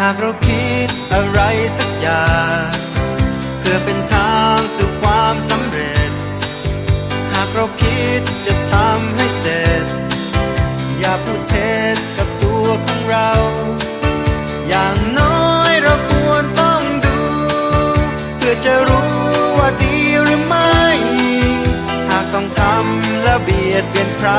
หากเราคิดอะไรสักอย่าง เพื่อเป็นทางสู่ความสำเร็จ หากเราคิดจะทำให้เสร็จ อย่าพูดเท็จกับตัวของเรา อย่างน้อยเราควรต้องดู เพื่อจะรู้ว่าดีหรือไม่ หากต้องทำแล้วเบียดเบียนใคร